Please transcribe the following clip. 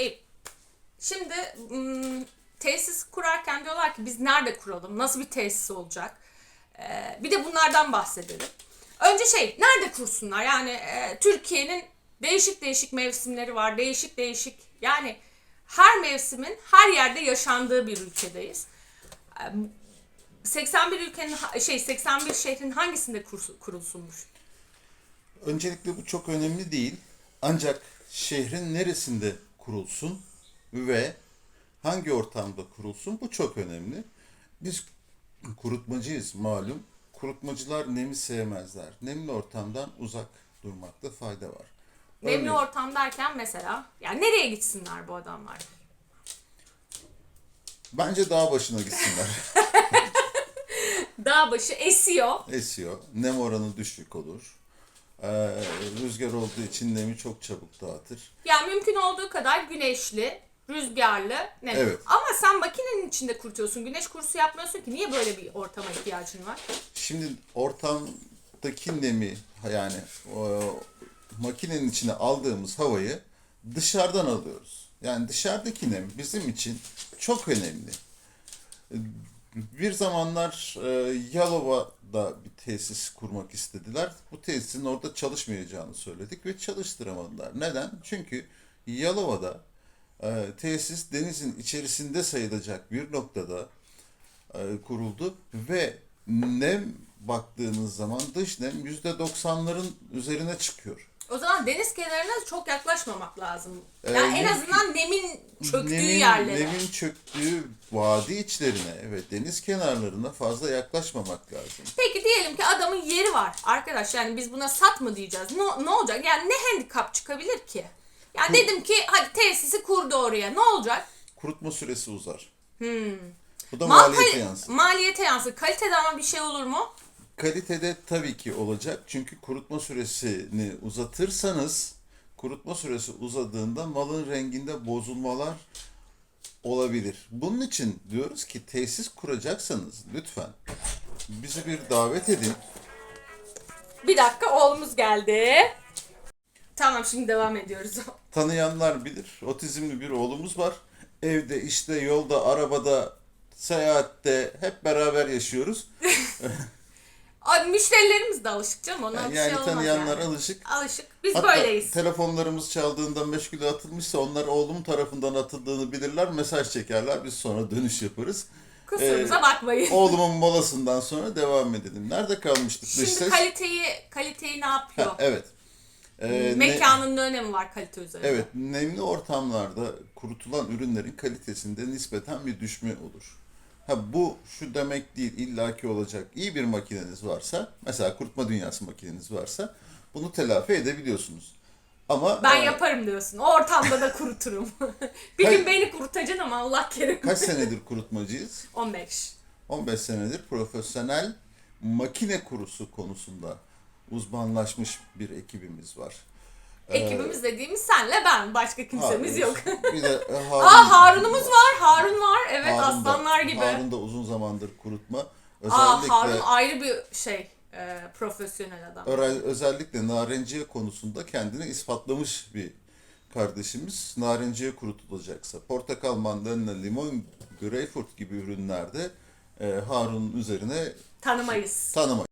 E, şimdi tesis kurarken diyorlar ki biz nerede kuralım? Nasıl bir tesis olacak? Ee, bir de bunlardan bahsedelim. Önce şey, nerede kursunlar? Yani e, Türkiye'nin değişik değişik mevsimleri var. Değişik değişik yani her mevsimin her yerde yaşandığı bir ülkedeyiz. Ee, 81 ülkenin şey 81 şehrin hangisinde kurulsunmuş? Öncelikle bu çok önemli değil. Ancak şehrin neresinde kurulsun ve hangi ortamda kurulsun bu çok önemli. Biz kurutmacıyız malum. Kurutmacılar nemi sevmezler. Nemli ortamdan uzak durmakta fayda var. Nemli Örneğin- ortam derken mesela yani nereye gitsinler bu adamlar? Bence dağ başına gitsinler. Dağ başı esiyor. Esiyor. Nem oranı düşük olur. Ee, rüzgar olduğu için nemi çok çabuk dağıtır. Yani mümkün olduğu kadar güneşli, rüzgarlı. Nem. Evet. Ama sen makinenin içinde kurutuyorsun. Güneş kursu yapmıyorsun ki. Niye böyle bir ortama ihtiyacın var? Şimdi ortamdaki nemi yani o, makinenin içine aldığımız havayı dışarıdan alıyoruz. Yani dışarıdaki nem bizim için çok önemli. Bir zamanlar e, Yalova'da bir tesis kurmak istediler. Bu tesisin orada çalışmayacağını söyledik ve çalıştıramadılar. Neden? Çünkü Yalova'da e, tesis denizin içerisinde sayılacak bir noktada e, kuruldu ve nem baktığınız zaman dış nem %90'ların üzerine çıkıyor. O zaman deniz kenarına çok yaklaşmamak lazım. Ee, Yani en nem- azından nemin çöktüğü Nemin, yerlere. nemin çöktüğü vadi içlerine ve deniz kenarlarına fazla yaklaşmamak lazım. Peki diyelim ki adamın yeri var arkadaş yani biz buna sat mı diyeceğiz? Ne, ne olacak? Yani ne handikap çıkabilir ki? Yani dedim ki hadi tesisi kurdu oraya. Ne olacak? Kurutma süresi uzar. Bu da Hmm. Mal maliyete yansır. Maliyete yansır. Kalitede ama bir şey olur mu? Kalitede tabii ki olacak. Çünkü kurutma süresini uzatırsanız kurutma süresi uzadığında malın renginde bozulmalar olabilir. Bunun için diyoruz ki tesis kuracaksanız lütfen bizi bir davet edin. Bir dakika oğlumuz geldi. Tamam şimdi devam ediyoruz. Tanıyanlar bilir. Otizmli bir oğlumuz var. Evde, işte, yolda, arabada, seyahatte hep beraber yaşıyoruz. Ay, müşterilerimiz de alışık canım ona Yani, bir şey olmaz tanıyanlar yani. alışık. Alışık. Biz Hatta böyleyiz. telefonlarımız çaldığında meşgule atılmışsa onlar oğlum tarafından atıldığını bilirler. Mesaj çekerler. Biz sonra dönüş yaparız. Kusurumuza Ee, bakmayın. Oğlumun molasından sonra devam edelim. Nerede kalmıştık Şimdi ses? kaliteyi kaliteyi ne yapıyor? Ha, evet. Ee, ne- Mekanın ne önemi var kalite üzerinde? Evet, nemli ortamlarda kurutulan ürünlerin kalitesinde nispeten bir düşme olur. Ha bu şu demek değil, illaki olacak. İyi bir makineniz varsa, mesela kurutma dünyası makineniz varsa bunu telafi edebiliyorsunuz. Ama Ben e, yaparım diyorsun. O ortamda da kuruturum. bir gün beni kurutacaksın ama Allah kerim. kaç senedir kurutmacıyız? 15. 15 senedir profesyonel makine kurusu konusunda uzmanlaşmış bir ekibimiz var. Ekibimiz dediğimiz senle ben. Başka kimsemiz Harun, yok. bir de e, Harun, Aa Harun'umuz var. Harun var. Evet Harun da- aslanlar gibi. Harun da uzun zamandır kurutma. Aa Özellikle Harun ayrı bir şey. e, profesyonel adam. öre- özellikle narenciye konusunda kendini ispatlamış bir kardeşimiz. Narenciye kurutulacaksa, portakal, mandalina, limon, greyfurt gibi ürünlerde e, Harun'un üzerine Tanımayız. tanımayız.